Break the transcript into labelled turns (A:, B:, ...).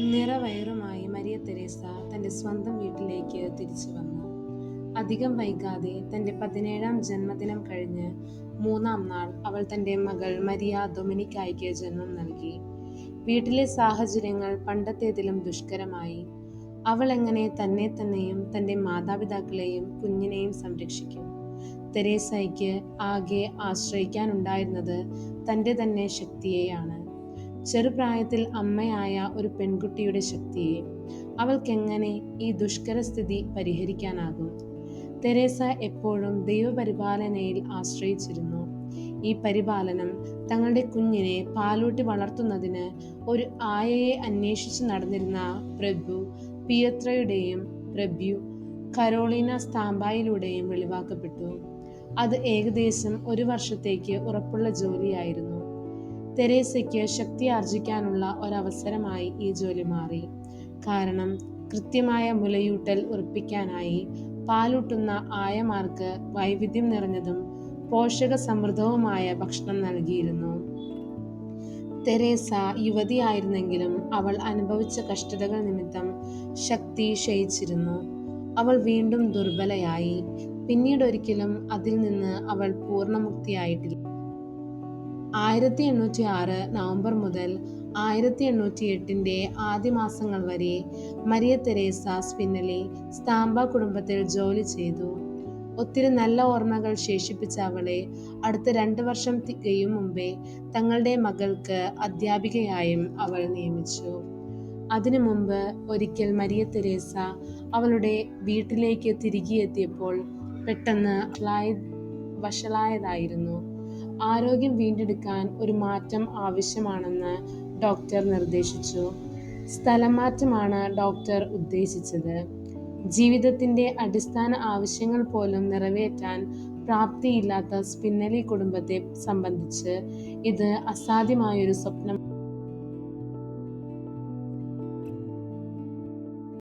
A: നിറവയറുമായി Maria Teresa തന്റെ സ്വന്തം വീട്ടിലേക്ക് തിരിച്ചു വന്നു. അധികം വൈകാതെ തന്റെ പതിനേഴാം ജന്മദിനം കഴിഞ്ഞ് മൂന്നാം നാൾ അവൾ തന്റെ മകൾ മരിയ ഡൊമിനിക്കായ്ക്ക് ജന്മം നൽകി. വീട്ടിലെ സാഹചര്യങ്ങൾ പണ്ടത്തേതിലും ദുഷ്കരമായി. അവൾ എങ്ങനെ തന്നെ തന്നെയും തന്റെ മാതാപിതാക്കളെയും കുഞ്ഞിനെയും സംരക്ഷിക്കും. തെരേസയ്ക്ക് ആകെ ആശ്രയിക്കാനുണ്ടായിരുന്നത് തന്റെ തന്നെ ശക്തിയെയാണ്. ചെറുപ്രായത്തിൽ അമ്മയായ ഒരു പെൺകുട്ടിയുടെ ശക്തിയെ അവൾക്കെങ്ങനെ ഈ ദുഷ്കര സ്ഥിതി പരിഹരിക്കാനാകും? തെരേസ എപ്പോഴും ദൈവപരിപാലനയിൽ ആശ്രയിച്ചിരുന്നു. ഈ പരിപാലനം തങ്ങളുടെ കുഞ്ഞിനെ പാലൂട്ടി വളർത്തുന്നതിന് ഒരു ആയയെ അന്വേഷിച്ച് നടന്നിരുന്ന പ്രഭു പിയത്രയുടെയും പ്രഭ്യു കരോളീന സ്താമ്പായിലൂടെയും വെളിവാക്കപ്പെട്ടു. അത് ഏകദേശം ഒരു വർഷത്തേക്ക് ഉറപ്പുള്ള ജോലിയായിരുന്നു. തെരേസയ്ക്ക് ശക്തി ആർജിക്കാനുള്ള ഒരവസരമായി ഈ ജോലി മാറി. കാരണം കൃത്യമായ മുലയൂട്ടൽ ഉറപ്പിക്കാനായി പാലൂട്ടുന്ന ആയമാർക്ക് വൈവിധ്യം നിറഞ്ഞതും പോഷക സമൃദ്ധവുമായ ഭക്ഷണം നൽകിയിരുന്നു. തെരേസ യുവതിയായിരുന്നെങ്കിലും അവൾ അനുഭവിച്ച കഷ്ടതകൾ നിമിത്തം ശക്തി ക്ഷയിച്ചിരുന്നു. അവൾ വീണ്ടും ദുർബലയായി. പിന്നീടൊരിക്കലും അതിൽ നിന്ന് അവൾ പൂർണമുക്തിയായിട്ടില്ല ആയിരത്തി എണ്ണൂറ്റി ആറ് നവംബർ മുതൽ ആയിരത്തി എണ്ണൂറ്റി എട്ടിന്റെ ആദ്യ മാസങ്ങൾ വരെ മരിയ തെരേസ സ്പിന്നലി സ്താംബ കുടുംബത്തിൽ ജോലി ചെയ്തു. ഒത്തിരി നല്ല ഓർമ്മകൾ ശേഷിപ്പിച്ച അവളെ അടുത്ത രണ്ട് വർഷം തികയും മുമ്പേ തങ്ങളുടെ മകൾക്ക് അധ്യാപികയായും അവൾ നിയമിച്ചു. അതിനു മുമ്പ് ഒരിക്കൽ മരിയ തെരേസ അവളുടെ വീട്ടിലേക്ക് തിരികെ എത്തിയപ്പോൾ പെട്ടെന്ന് വഷളായതായിരുന്നു. ആരോഗ്യം വീണ്ടെടുക്കാൻ ഒരു മാറ്റം ആവശ്യമാണെന്ന് ഡോക്ടർ നിർദ്ദേശിച്ചു. സ്ഥലം മാറ്റമാണ് ഡോക്ടർ ഉദ്ദേശിച്ചത്. ജീവിതത്തിന്റെ അടിസ്ഥാന ആവശ്യങ്ങൾ പോലും നിറവേറ്റാൻ പ്രാപ്തിയില്ലാത്ത സ്പിന്നലി കുടുംബത്തെ സംബന്ധിച്ച് ഇത് അസാധ്യമായൊരു സ്വപ്നം